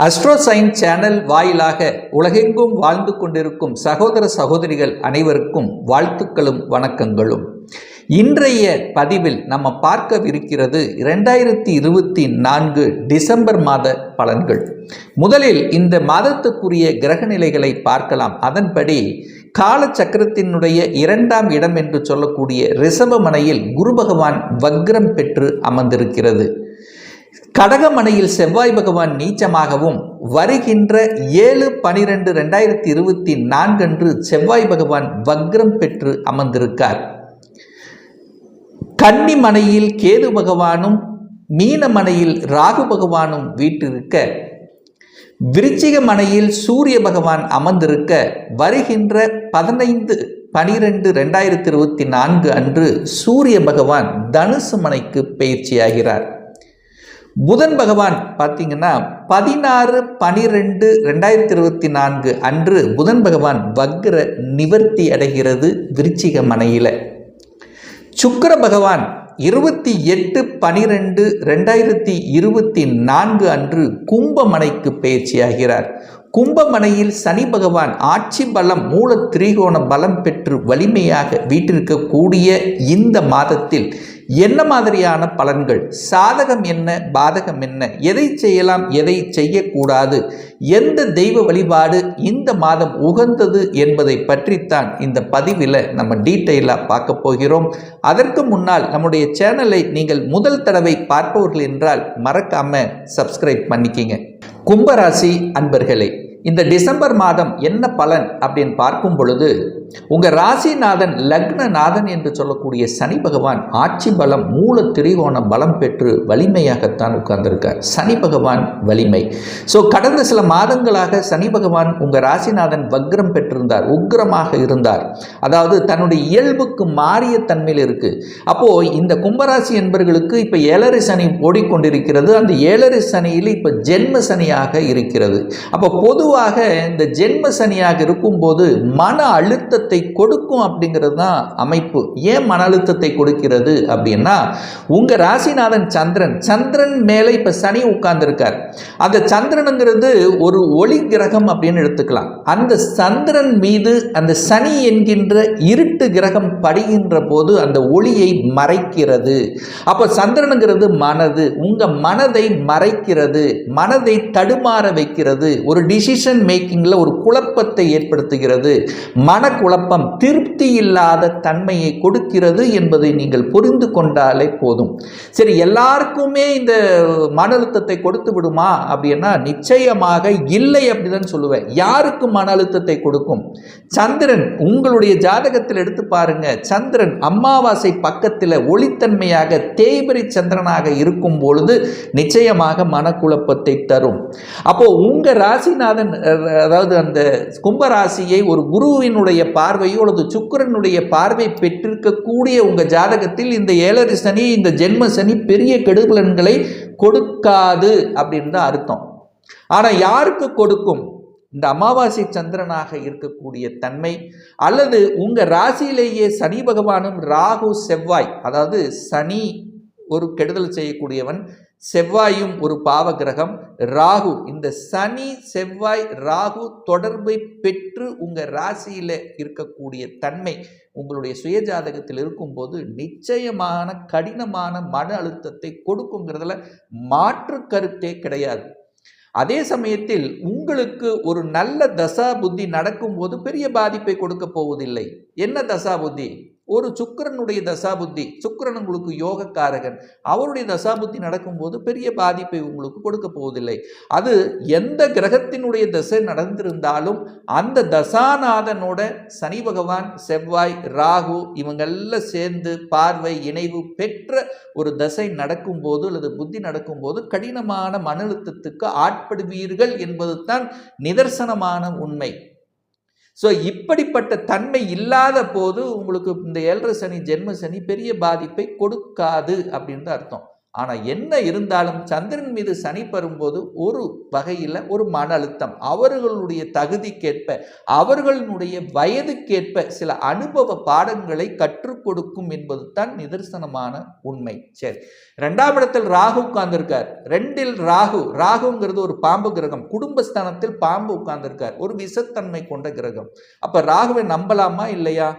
அஸ்ட்ரோசைன் channel வாயிலாக உலகெங்கும் வாழ்ந்து கொண்டிருக்கும் சகோதர சகோதரிகள் அனைவருக்கும் வாழ்த்துக்களும் வணக்கங்களும். இன்றைய பதிவில் நம்ம பார்க்கவிருக்கிறது இரண்டாயிரத்தி இருபத்தி நான்கு டிசம்பர் மாத பலன்கள். முதலில் இந்த மாதத்துக்குரிய கிரக நிலைகளை பார்க்கலாம். அதன்படி காலச்சக்கரத்தினுடைய இரண்டாம் இடம் என்று சொல்லக்கூடிய ரிஷபமனையில் குரு பகவான் வக்ரம் பெற்று அமர்ந்திருக்கிறது. கடகமனையில் செவ்வாய் பகவான் நீச்சமாகவும் வருகின்ற ஏழு பனிரெண்டு ரெண்டாயிரத்தி இருபத்தி நான்கன்று செவ்வாய் பகவான் வக்ரம் பெற்று அமர்ந்திருக்கார். கன்னிமனையில் கேது பகவானும் மீனமனையில் ராகு பகவானும் வீட்டிருக்க விருச்சிக மனையில் சூரிய பகவான் அமர்ந்திருக்க வருகின்ற பதினைந்து பனிரெண்டு ரெண்டாயிரத்தி இருபத்தி நான்கு அன்று சூரிய பகவான் தனுசு மனைக்கு பயிற்சியாகிறார். புதன் பகவான் பார்த்தீங்கன்னா பதினாறு பனிரெண்டு ரெண்டாயிரத்தி இருபத்தி நான்கு அன்று புதன் பகவான் வக்ர நிவர்த்தி அடைகிறது விருச்சிக மனையில். சுக்கர பகவான் இருபத்தி எட்டு பனிரெண்டு ரெண்டாயிரத்தி இருபத்தி நான்கு அன்று கும்பமனைக்கு பயிற்சியாகிறார். கும்பமனையில் சனி பகவான் ஆட்சி பலம் மூல திரிகோண பலம் பெற்று வலிமையாக வீட்டிற்கக்கூடிய இந்த மாதத்தில் என்ன மாதிரியான பலன்கள்? சாதகம் என்ன? பாதகம் என்ன? எதை செய்யலாம்? எதை செய்யக்கூடாது? எந்த தெய்வ வழிபாடு இந்த மாதம் உகந்தது என்பதை பற்றித்தான் இந்த பதிவில் நம்ம டீட்டெயிலாக பார்க்க போகிறோம். அதற்கு முன்னால் நம்முடைய சேனலை நீங்கள் முதல் தடவை பார்ப்பவர்கள் என்றால் மறக்காம சப்ஸ்கிரைப் பண்ணிக்கிங்க. கும்பராசி அன்பர்களே இந்த டிசம்பர் மாதம் என்ன பலன் அப்படின்னு பார்க்கும் பொழுது உங்கள் ராசிநாதன் லக்னநாதன் என்று சொல்லக்கூடிய சனி பகவான் ஆட்சி பலம் மூல திரிகோண பலம் பெற்று வலிமையாகத்தான் உட்கார்ந்திருக்கார். சனி பகவான் வலிமை. ஸோ கடந்த சில மாதங்களாக சனி பகவான் உங்கள் ராசிநாதன் வக்ரம் பெற்றிருந்தார் உக்ரமாக இருந்தார். அதாவது தன்னுடைய இயல்புக்கு மாறிய தன்மையில் இருக்குது அப்போது இந்த கும்பராசி என்பர்களுக்கு இப்போ ஏழரை சனி ஓடிக்கொண்டிருக்கிறது. அந்த ஏழரை சனியில் இப்போ ஜென்ம சனியாக இருக்கிறது. அப்போ பொதுவாக இந்த ஜென்ம சனியாக இருக்கும்போது மன அழுத்த அழுத்தத்தை கொடுக்கும் அப்படிங்கிறது தான் அமைப்பு. ஏன் மன அழுத்தத்தை கொடுக்கிறது அப்படின்னா உங்கள் ராசிநாதன் சந்திரன் சந்திரன் மேலே இப்போ சனி உட்கார்ந்துருக்கார். அந்த சந்திரனுங்கிறது ஒரு ஒளி கிரகம் அப்படின்னு எடுத்துக்கலாம். அந்த சந்திரன் மீது அந்த சனி என்கின்ற இருட்டு கிரகம் படுகின்ற போது அந்த ஒளியை மறைக்கிறது. அப்போ சந்திரனுங்கிறது மனது. உங்கள் மனதை மறைக்கிறது. மனதை தடுமாற வைக்கிறது. ஒரு டிசிஷன் மேக்கிங்கில் ஒரு குழப்பத்தை ஏற்படுத்துகிறது. மன குழப்பம் திருப்தி இல்லாத தன்மையை கொடுக்கிறது என்பதை நீங்கள் புரிந்து கொண்டாலே போதும். சரி எல்லாருக்குமே இந்த மன அழுத்தத்தை கொடுத்து விடுமா? அப்படின்னா நிச்சயமாக இல்லை அப்படிதான் சொல்லுவேன். யாருக்கு மன அழுத்தத்தை கொடுக்கும்? சந்திரன் உங்களுடைய ஜாதகத்தில் எடுத்து பாருங்க. சந்திரன் அமாவாசை பக்கத்தில் ஒளித்தன்மையாக தேய்பிரி சந்திரனாக இருக்கும் பொழுது நிச்சயமாக மனக்குழப்பத்தை தரும். அப்போ உங்க ராசிநாதன் அதாவது அந்த கும்பராசியை ஒரு குருவினுடைய பார்வையோ அல்லது சுக்கரனுடைய பார்வை பெற்றிருக்கக்கூடிய உங்கள் ஜாதகத்தில் இந்த ஏழரை சனி இந்த ஜென்ம சனி பெரிய கெடுபலன்களை கொடுக்காது அப்படின்னு தான் அர்த்தம். ஆனால் யாருக்கு கொடுக்கும்? இந்த அமாவாசை சந்திரனாக இருக்கக்கூடிய தன்மை அல்லது உங்கள் ராசியிலேயே சனி பகவானும் ராகு செவ்வாய் அதாவது சனி ஒரு கெடுதல் செய்யக்கூடியவன் செவ்வாயும் ஒரு பாவ கிரகம் ராகு இந்த சனி செவ்வாய் ராகு தொடர்பை பெற்று உங்கள் ராசியில் இருக்கக்கூடிய தன்மை உங்களுடைய சுயஜாதகத்தில் இருக்கும்போது நிச்சயமான கடினமான மன அழுத்தத்தை கொடுக்குங்கிறதுல மாற்று கருத்தே கிடையாது. அதே சமயத்தில் உங்களுக்கு ஒரு நல்ல தசா புத்தி நடக்கும்போது பெரிய பாதிப்பை கொடுக்க போவதில்லை. என்ன தசா புத்தி? ஒரு சுக்கரனுடைய தசாபுத்தி சுக்கரன் உங்களுக்கு யோகக்காரகன். அவருடைய தசாபுத்தி நடக்கும்போது பெரிய பாதிப்பை உங்களுக்கு கொடுக்க போவதில்லை. அது எந்த கிரகத்தினுடைய தசை நடந்திருந்தாலும் அந்த தசாநாதனோட சனி பகவான் செவ்வாய் ராகு இவங்கெல்லாம் சேர்ந்து பார்வை இணைவு பெற்ற ஒரு தசை நடக்கும்போது அல்லது புத்தி நடக்கும்போது கடினமான மன அழுத்தத்துக்கு ஆட்படுவீர்கள் என்பது தான் நிதர்சனமான உண்மை. ஸோ இப்படிப்பட்ட தன்மை இல்லாத போது உங்களுக்கு இந்த ஏழரை சனி ஜென்ம சனி பெரிய பாதிப்பை கொடுக்காது அப்படின்னு அர்த்தம். ஆனால் என்ன இருந்தாலும் சந்திரன் மீது சனி பெறும்போது ஒரு வகையில் ஒரு மன அழுத்தம். அவர்களுடைய தகுதிக்கேற்ப அவர்களுடைய வயதுக்கேற்ப சில அனுபவ பாடங்களை கற்றுக் கொடுக்கும் என்பது தான் நிதர்சனமான உண்மை. சரி ரெண்டாம் இடத்தில் ராகு உட்கார்ந்திருக்கார். ரெண்டில் ராகு ராகுங்கிறது ஒரு பாம்பு கிரகம். குடும்பஸ்தானத்தில் பாம்பு உட்கார்ந்திருக்கார். ஒரு விஷத்தன்மை கொண்ட கிரகம். அப்போ ராகுவை நம்பலாமா இல்லையா?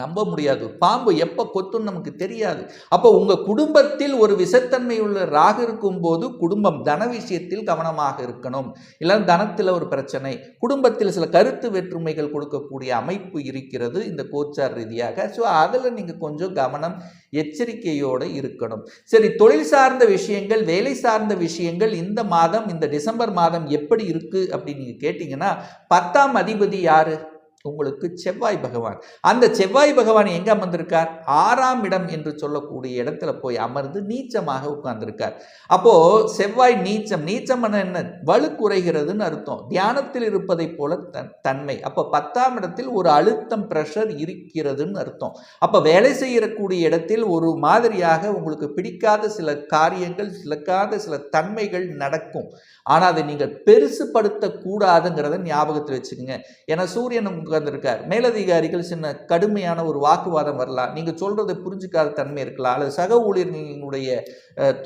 நம்ப முடியாது. பாம்பு எப்போ கொத்துன்னு நமக்கு தெரியாது. அப்போ உங்கள் குடும்பத்தில் ஒரு விஷத்தன்மை உள்ள ராகு இருக்கும்போது குடும்பம் தன விஷயத்தில் கவனமாக இருக்கணும். இல்லை தனத்தில் ஒரு பிரச்சனை குடும்பத்தில் சில கருத்து வேற்றுமைகள் கொடுக்கக்கூடிய அமைப்பு இருக்கிறது இந்த கோச்சார் ரீதியாக. ஸோ அதில் நீங்கள் கொஞ்சம் கவனம் எச்சரிக்கையோடு இருக்கணும். சரி தொழில் சார்ந்த விஷயங்கள் வேலை சார்ந்த விஷயங்கள் இந்த மாதம் இந்த டிசம்பர் மாதம் எப்படி இருக்குது அப்படின்னு நீங்கள் கேட்டிங்கன்னா பத்தாம் அதிபதி யாரு? உங்களுக்கு செவ்வாய் பகவான். அந்த செவ்வாய் பகவான் எங்கே அமர்ந்திருக்கார்? ஆறாம் இடம் என்று சொல்லக்கூடிய இடத்துல போய் அமர்ந்து நீச்சமாக உட்கார்ந்திருக்கார். அப்போது செவ்வாய் நீச்சம் நீச்சம் என்ன? வலு குறைகிறதுன்னு அர்த்தம். தியானத்தில் இருப்பதை போல தன் தன்மை. அப்போ பத்தாம் இடத்தில் ஒரு அழுத்தம் ப்ரெஷர் இருக்கிறதுன்னு அர்த்தம். அப்போ வேலை செய்யக்கூடிய இடத்தில் ஒரு மாதிரியாக உங்களுக்கு பிடிக்காத சில காரியங்கள் சிலக்காத சில தன்மைகள் நடக்கும். ஆனால் அதை நீங்கள் பெருசுப்படுத்தக்கூடாதுங்கிறத ஞாபகத்தில் வச்சுக்கோங்க. ஏன்னா சூரியன் உங்கள் உட்கார்ந்துருக்கார். மேலதிகாரிகள் சின்ன கடுமையான ஒரு வாக்குவாதம் வரலாம். நீங்கள் சொல்கிறத புரிஞ்சுக்காத தன்மை இருக்கலாம். அல்லது சக ஊழியர்களினுடைய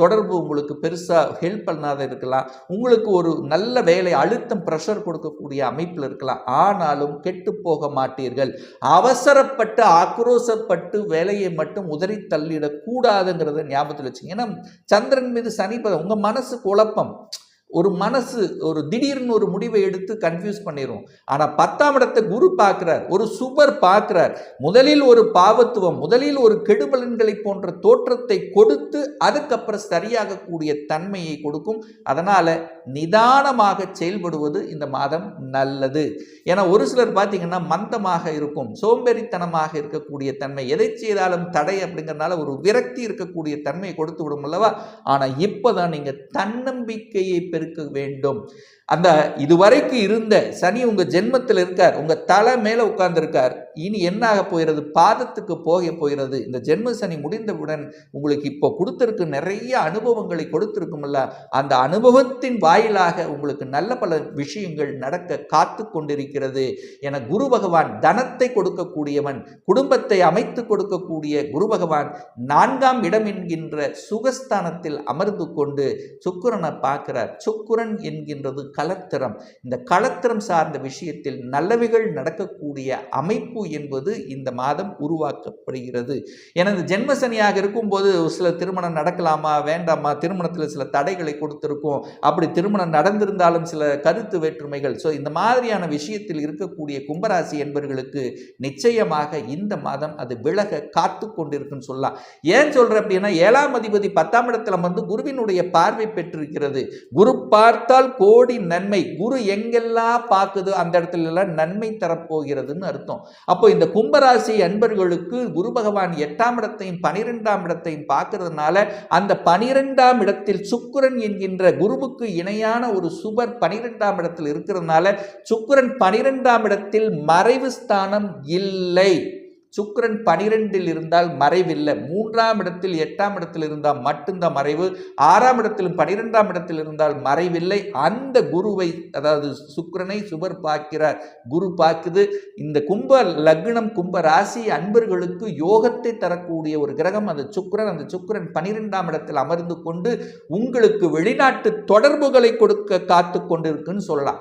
தொடர்பு உங்களுக்கு பெருசாக ஹெல்ப் பண்ணாத இருக்கலாம். உங்களுக்கு ஒரு நல்ல வேலை அழுத்தம் ப்ரெஷர் கொடுக்கக்கூடிய அமைப்பில் இருக்கலாம். ஆனாலும் கெட்டு போக மாட்டீர்கள். அவசரப்பட்டு ஆக்ரோசப்பட்டு வேலையை மட்டும் உதறி தள்ளிடக்கூடாதுங்கிறத ஞாபகத்தில் வச்சுங்க. ஏன்னா சந்திரன் மீது சனி உங்கள் மனசு குழப்பம். ஒரு மனசு ஒரு திடீர்னு ஒரு முடிவை எடுத்து கன்ஃபியூஸ் பண்ணிடும் ஆனால் பத்தாம் இடத்தை குரு பார்க்குறார் ஒரு சுபர் பார்க்குறார். முதலில் ஒரு பாவத்துவம் முதலில் ஒரு கெடுபலன்களை போன்ற தோற்றத்தை கொடுத்து அதுக்கப்புறம் சரியாகக்கூடிய தன்மையை கொடுக்கும். அதனால் நிதானமாக செயல்படுவது இந்த மாதம் நல்லது. ஏன்னா ஒரு சிலர் பார்த்தீங்கன்னா மந்தமாக இருக்கும் சோம்பேறித்தனமாக இருக்கக்கூடிய தன்மை. எதை செய்தாலும் தடை அப்படிங்கிறனால ஒரு விரக்தி இருக்கக்கூடிய தன்மையை கொடுத்து விடும் அல்லவா? ஆனால் இப்போ தான் நீங்கள் தன்னம்பிக்கையை பெருக்க வேண்டும். அந்த இதுவரைக்கு இருந்த சனி உங்கள் ஜென்மத்தில் இருக்கார் உங்கள் தலை மேலே உட்கார்ந்துருக்கார். இனி என்ன ஆக போகிறது? பாதத்துக்கு போக போகிறது. இந்த ஜென்ம சனி முடிந்தவுடன் உங்களுக்கு இப்போ கொடுத்துருக்கு நிறைய அனுபவங்களை கொடுத்துருக்கும்ல அந்த அனுபவத்தின் வாயிலாக உங்களுக்கு நல்ல பல விஷயங்கள் நடக்க காத்து கொண்டிருக்கிறது. என குரு பகவான் தனத்தை கொடுக்கக்கூடியவன் குடும்பத்தை அமைத்து கொடுக்கக்கூடிய குரு பகவான் நான்காம் இடம் என்கின்ற சுகஸ்தானத்தில் அமர்ந்து கொண்டு சுக்குரனை பார்க்கிறார். சுக்குரன் என்கின்றது கலத்திரம். இந்த கலத்திரம் சார்ந்த விஷயத்தில் நல்லவைகள் நடக்கக்கூடிய அமைப்பு என்பது இந்த மாதம் உருவாக்கப்படுகிறது. எனது ஜென்மசனியாக இருக்கும்போது சில திருமணம் நடக்கலாமா வேண்டாமா திருமணத்தில் சில தடைகளை கொடுத்துருக்கோம். அப்படி திருமணம் நடந்திருந்தாலும் சில கருத்து வேற்றுமைகள். ஸோ இந்த மாதிரியான விஷயத்தில் இருக்கக்கூடிய கும்பராசி என்பவர்களுக்கு நிச்சயமாக இந்த மாதம் அது விலக காத்து கொண்டிருக்குன்னு சொல்லலாம். ஏன் சொல்கிறேன் அப்படின்னா ஏழாம் அதிபதி பத்தாம் இடத்துல வந்து குருவினுடைய பார்வை பெற்றிருக்கிறது. குரு பார்த்தால் கோடி நன்மை. குரு எங்கெல்லாம் பார்க்குதோ அந்த இடத்துல எல்லாம் நன்மை தரப்போகிறதுன்னு அர்த்தம். அப்போ இந்த கும்பராசி அன்பர்களுக்கு குரு பகவான் எட்டாம் இடத்தையும் பனிரெண்டாம் இடத்தையும் பார்க்கறதுனால அந்த பனிரெண்டாம் இடத்தில் சுக்குரன் என்கின்ற குருவுக்கு இணையான ஒரு சுபர் பனிரெண்டாம் இடத்தில் இருக்கிறதுனால சுக்குரன் பனிரெண்டாம் இடத்தில் மறைவு ஸ்தானம் இல்லை. சுக்கரன் பனிரெண்டில் இருந்தால் மறைவில்லை. மூன்றாம் இடத்தில் எட்டாம் இடத்தில் இருந்தால் மட்டும்தான் மறைவு. ஆறாம் இடத்திலும் பனிரெண்டாம் இடத்தில் இருந்தால் மறைவில்லை. அந்த குருவை அதாவது சுக்கரனை சுவர் பார்க்கிறார். குரு பார்க்குது. இந்த கும்ப லக்னம் கும்ப ராசி அன்பர்களுக்கு யோகத்தை தரக்கூடிய ஒரு கிரகம் அந்த சுக்கரன். அந்த சுக்கிரன் பனிரெண்டாம் இடத்தில் அமர்ந்து கொண்டு உங்களுக்கு வெளிநாட்டு தொடர்புகளை கொடுக்க காத்து கொண்டிருக்குன்னு சொல்லலாம்.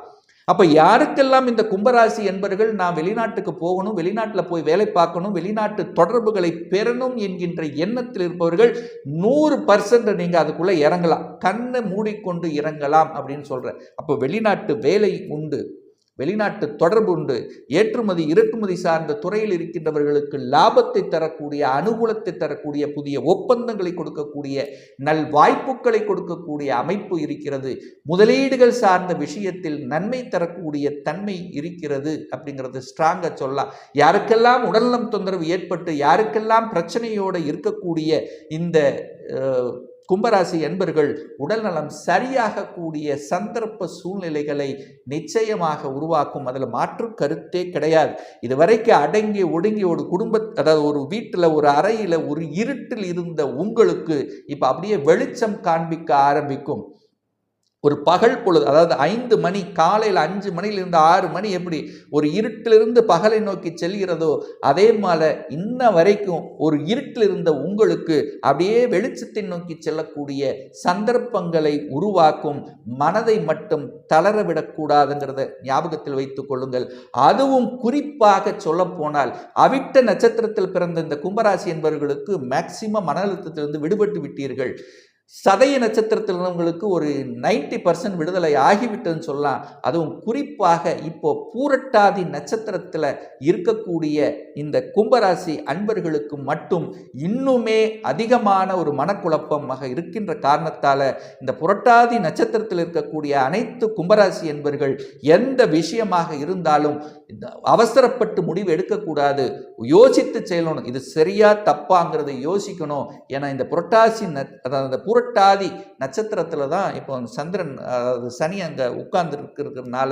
அப்போ யாருக்கெல்லாம் இந்த கும்பராசி என்பர்கள் நான் வெளிநாட்டுக்கு போகணும் வெளிநாட்டில் போய் வேலை பார்க்கணும் வெளிநாட்டு தொடர்புகளை பெறணும் என்கின்ற எண்ணத்தில் இருப்பவர்கள் நூறு பர்சன்ட் நீங்கள் அதுக்குள்ளே இறங்கலாம். கண்ணை மூடிக்கொண்டு இறங்கலாம் அப்படின்னு சொல்கிறேன் அப்போ வெளிநாட்டு வேலை உண்டு. வெளிநாட்டு தொடர்பு உண்டு. ஏற்றுமதி இறக்குமதி சார்ந்த துறையில் இருக்கின்றவர்களுக்கு லாபத்தை தரக்கூடிய அனுகூலத்தை தரக்கூடிய புதிய ஒப்பந்தங்களை கொடுக்கக்கூடிய நல் வாய்ப்புகளை கொடுக்கக்கூடிய அமைப்பு இருக்கிறது. முதலீடுகள் சார்ந்த விஷயத்தில் நன்மை தரக்கூடிய தன்மை இருக்கிறது அப்படிங்கிறது ஸ்ட்ராங்காக சொல்லலாம். யாருக்கெல்லாம் உடல்நலம் தொந்தரவு ஏற்பட்டு யாருக்கெல்லாம் பிரச்சனையோடு இருக்கக்கூடிய இந்த கும்பராசி என்பர்கள் உடல்நலம் சரியாக கூடிய சந்தர்ப்ப சூழ்நிலைகளை நிச்சயமாக உருவாக்கும். அதில் மாற்று கருத்தே கிடையாது. இதுவரைக்கும் அடங்கி ஒடுங்கி ஒரு குடும்ப அதாவது ஒரு வீட்டில் ஒரு அறையில் ஒரு இருட்டில் இருந்த உங்களுக்கு இப்போ அப்படியே வெளிச்சம் காண்பிக்க ஆரம்பிக்கும். ஒரு பகல் பொழுது அதாவது ஐந்து மணி காலையில் அஞ்சு மணியிலிருந்து ஆறு மணி எப்படி ஒரு இருட்டிலிருந்து பகலை நோக்கி செல்கிறதோ அதே மாதிரி இன்ன வரைக்கும் ஒரு இருட்டில் இருந்த உங்களுக்கு அப்படியே வெளிச்சத்தை நோக்கி செல்லக்கூடிய சந்தர்ப்பங்களை உருவாக்கும் மனதை மட்டும் தளர விடக்கூடாதுங்கிறத ஞாபகத்தில் வைத்துக் கொள்ளுங்கள். அதுவும் குறிப்பாக சொல்லப்போனால் அவிட்ட நட்சத்திரத்தில் பிறந்த இந்த கும்பராசி என்பவர்களுக்கு மேக்சிமம் மன அழுத்தத்திலிருந்து விடுபட்டு விட்டீர்கள். சதய நட்சத்திரத்தில் இருந்தவங்களுக்கு ஒரு நைன்டி பர்சன்ட் விடுதலை ஆகிவிட்டதுன்னு சொல்லலாம். அதுவும் குறிப்பாக இப்போ பூரட்டாதி நட்சத்திரத்தில் இருக்கக்கூடிய இந்த கும்பராசி அன்பர்களுக்கு மட்டும் இன்னுமே அதிகமான ஒரு மனக்குழப்பமாக இருக்கின்ற காரணத்தால் இந்த புரட்டாதி நட்சத்திரத்தில் இருக்கக்கூடிய அனைத்து கும்பராசி என்பர்கள் எந்த விஷயமாக இருந்தாலும் அவசரப்பட்டு முடிவு எடுக்கக்கூடாது. யோசித்து செய்யணும் இது சரியா தப்பாங்கிறத யோசிக்கணும். ஏன்னா இந்த புரட்டாசி அதாவது புர புரட்டாதி நட்சத்திரத்தில் தான் இப்போ சந்திரன் அதாவது சனி அங்கே உட்கார்ந்துருக்கிறதுனால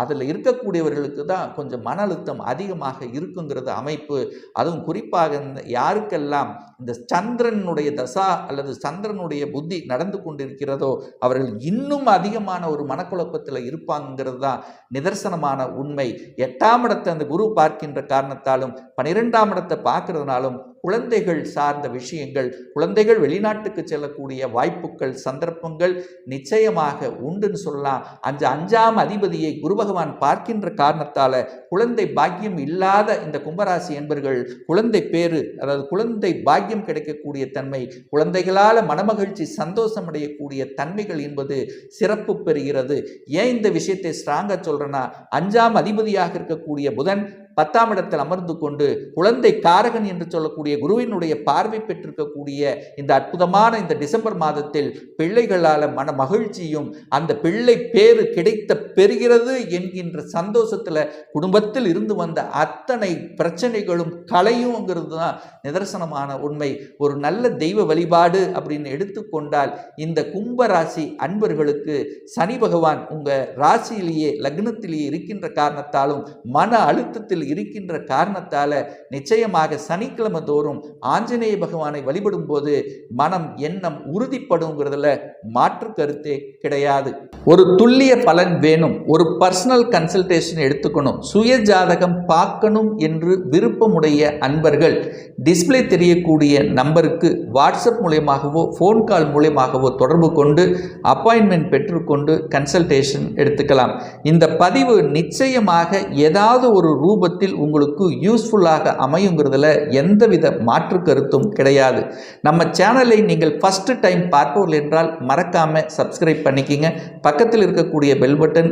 அதில் இருக்கக்கூடியவர்களுக்கு தான் கொஞ்சம் மன அழுத்தம் அதிகமாக இருக்குங்கிறது அமைப்பு. அதுவும் குறிப்பாக இந்த யாருக்கெல்லாம் இந்த சந்திரனுடைய தசா அல்லது சந்திரனுடைய புத்தி நடந்து கொண்டிருக்கிறதோ அவர்கள் இன்னும் அதிகமான ஒரு மனக்குழப்பத்தில் இருப்பாங்கிறது தான் நிதர்சனமான உண்மை. எட்டாம் இடத்தை அந்த குரு பார்க்கின்ற காரணத்தாலும் பனிரெண்டாம் இடத்தை பார்க்கறதுனாலும் குழந்தைகள் சார்ந்த விஷயங்கள் குழந்தைகள் வெளிநாட்டுக்கு செல்லக்கூடிய வாய்ப்புகள் சந்தர்ப்பங்கள் நிச்சயமாக உண்டுன்னு சொல்லலாம். அந்த அஞ்சாம் அதிபதியை குரு பகவான் பார்க்கின்ற காரணத்தால குழந்தை பாக்கியம் இல்லாத இந்த கும்பராசி என்பர்கள் குழந்தை பேரு அதாவது குழந்தை பாக்கியம் கிடைக்கக்கூடிய தன்மை குழந்தைகளால் மனமகிழ்ச்சி சந்தோஷம் அடையக்கூடிய தன்மைகள் என்பது சிறப்பு பெறுகிறது. ஏன் இந்த விஷயத்தை ஸ்ட்ராங்காக சொல்றேன்னா அஞ்சாம் அதிபதியாக இருக்கக்கூடிய புதன் பத்தாம் இடத்தில் அமர்ந்து கொண்டு குழந்தை காரகன் என்று சொல்லக்கூடிய குருவினுடைய பார்வை பெற்றிருக்கக்கூடிய இந்த அற்புதமான இந்த டிசம்பர் மாதத்தில் பிள்ளைகளால் மன மகிழ்ச்சியும் அந்த பிள்ளை பேரு கிடைத்த பெறுகிறது என்கின்ற சந்தோஷத்தில் குடும்பத்தில் இருந்து வந்த அத்தனை பிரச்சனைகளும் கலையுங்கிறது தான் நிதர்சனமான உண்மை. ஒரு நல்ல தெய்வ வழிபாடு அப்படின்னு எடுத்துக்கொண்டால் இந்த கும்பராசி அன்பர்களுக்கு சனி பகவான் உங்கள் ராசியிலேயே லக்னத்திலேயே இருக்கின்ற காரணத்தாலும் மன அழுத்தத்தில் இருக்கின்ற காரணத்தால் நிச்சயமாக சனிக்கிழமை தோறும் ஆஞ்சநேய பகவானை வழிபடும் போது மனம் எண்ணம் உறுதிப்படுங்கிறதுல மாற்று கருத்தே கிடையாது. ஒரு துல்லிய பலன் வேணும். ஒரு பர்சனல் கன்சல்டேஷன் எடுத்துக்கணும். சுய ஜாதகம் பார்க்கணும் என்று விருப்பமுடைய அன்பர்கள் டிஸ்பிளே தெரியக்கூடிய நம்பருக்கு வாட்ஸ்அப் மூலியமாகவோ ஃபோன் கால் மூலியமாகவோ தொடர்பு கொண்டு அப்பாயின்மெண்ட் பெற்றுக்கொண்டு கன்சல்டேஷன் எடுத்துக்கலாம். இந்த பதிவு நிச்சயமாக ஏதாவது ஒரு ரூபத்தில் உங்களுக்கு யூஸ்ஃபுல்லாக அமையுங்கிறதுல எந்தவித மாற்று கருத்தும் கிடையாது. நம்ம சேனலை நீங்கள் ஃபஸ்ட்டு டைம் பார்ப்பவர்கள் என்றால் மறக்காமல் சப்ஸ்கிரைப் பண்ணிக்கிங்க. பக்கத்தில் இருக்கக்கூடிய பெல் பட்டன்